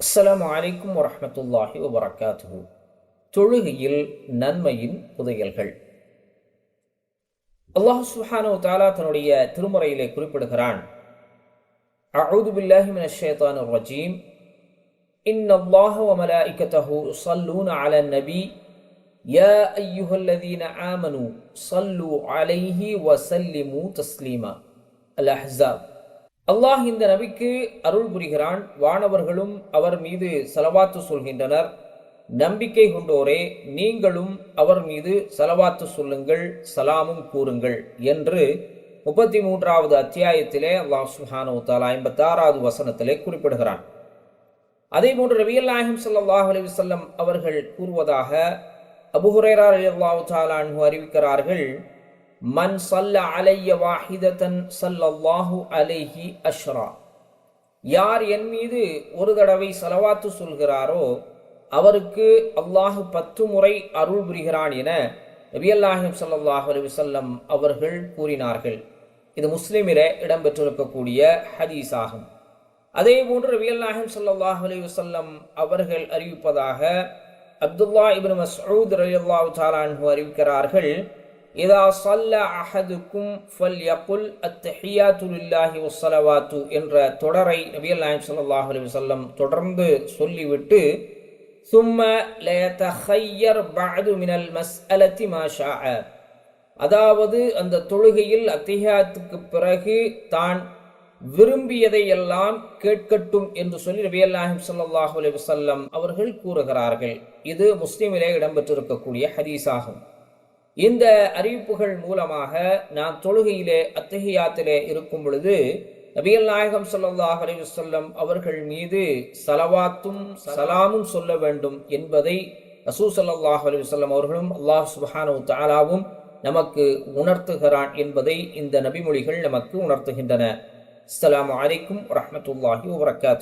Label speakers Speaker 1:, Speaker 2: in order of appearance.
Speaker 1: அஸ்ஸலாமு அலைக்கும் வரஹ்மத்துல்லாஹி வபரகாத்துஹு தொழுகையில் நன்மையின் புதையல்கள் அல்லாஹ் சுப்ஹானஹு தஆலா தன்னுடைய திருமறையிலே குறிப்பிடுகிறான் அஊது பில்லாஹி மினஷ் ஷைத்தானிர் ரஜீம் இன்னல்லாஹ வ மலாயிகத்தஹு யுஸல்லூன அலன் நபி யா அய்யுஹல்லதீன ஆமனு ஸல்லு அலைஹி வ சல்லிமு தஸ்லீமா அல் அஹ்ஸாப் அல்லாஹ் இந்த நபிக்கு அருள் புரிகிறான். வானவர்களும் அவர் மீது செலவாத்து சொல்கின்றனர். நம்பிக்கை கொண்டோரே நீங்களும் அவர் மீது செலவாத்து சொல்லுங்கள் சலாமும் கூறுங்கள் என்று முப்பத்தி மூன்றாவது அத்தியாயத்திலே அல்லாஹ் சுஹானு தாலா ஐம்பத்தி ஆறாவது வசனத்திலே குறிப்பிடுகிறான். அதே போன்று ரவியல் நாயகம் சல்லாஹ் அலி வல்லம் அவர்கள் கூறுவதாக அபுஹுரேரா அலி அல்லாஹு அறிவிக்கிறார்கள். மன் சல்ல அலைய வாஹிதன் சல்லல்லாஹு அலைஹி அஷ்ரா. யார் என் மீது ஒரு தடவை செலவாத்து சொல்கிறாரோ அவருக்கு அல்லாஹு பத்து முறை அருள் புரிகிறான் என நபியல்லாஹிம் சல்லாஹ் அலைஹி வஸல்லம் அவர்கள் கூறினார்கள். இது முஸ்லிமிலே இடம்பெற்றிருக்கக்கூடிய ஹதீஸ் ஆகும் அதே போன்று நபியல்லாஹிம் ஸல்லல்லாஹு அலைஹி வஸல்லம் அவர்கள் அறிவிப்பதாக அப்துல்லா இபின் மசூத் ரலியல்லாஹு அல்லாஹு அறிவிக்கிறார்கள். இதா சல்ல அஹதுக்கும் ஃபல் யகுல் அத்தஹியாத்துல்லாஹி வசலவாத்து என்ற தொடரை நபியல் நாயம் சல்லாஹ் அலி வல்லம் தொடர்ந்து சொல்லிவிட்டு சும்ம லயத்தஹையர் பஅது மினல் மஸ்அலத்தி மாஷா அதாவது அந்த தொழுகையில் அத்திஹாத்துக்கு பிறகு தான் விரும்பியதை எல்லாம் கேட்கட்டும் என்று சொல்லி நபி அல்லாஹிம் சல்லாஹூ அலி வல்லம் அவர்கள் கூறுகிறார்கள். இது முஸ்லீமிலே இடம்பெற்றிருக்கக்கூடிய ஹதீஸாகும். இந்த அறிவிப்புகள் மூலமாக நாம் தொழுகையிலே அத்தகையாத்திலே இருக்கும் பொழுது நபியல் நாயகம் சொல்லாஹ் அலிவசல்லம் அவர்கள் மீது சலவாத்தும் சலாமும் சொல்ல வேண்டும் என்பதை ரசூ சல்லாஹ் அலிவசல்லம் அவர்களும் அல்லாஹ் சுப்ஹானஹு தாலாவும் நமக்கு உணர்த்துகிறான் என்பதை இந்த நபிமொழிகள் நமக்கு உணர்த்துகின்றன. அஸ்லாம் வலைக்கும் வரமத்துல்லாஹி வபரகாத்துஹு